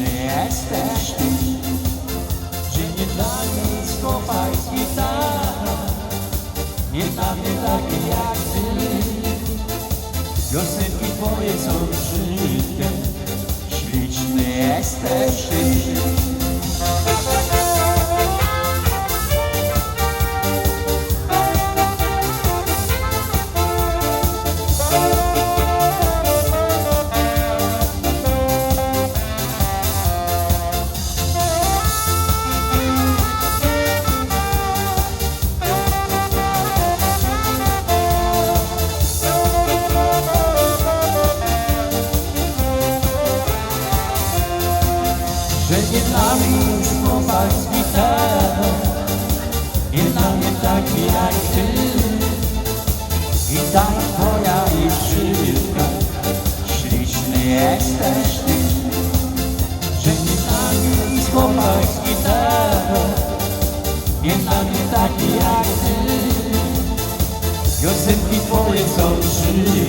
Śliczny jesteś ty, że nie dla mnie skopaj gitara, nie dla mnie takie jak ty. Piosenki twoje są żyte, śliczny jesteś ty. Że nie dla mnie już chłopak z gitarą Nie dla mnie taki jak ty. I ta twoja dziewczynka Śliczny jesteś ty. Że nie dla mnie już chłopak z gitarą Nie dla mnie taki jak ty. Piosenki twoje są życie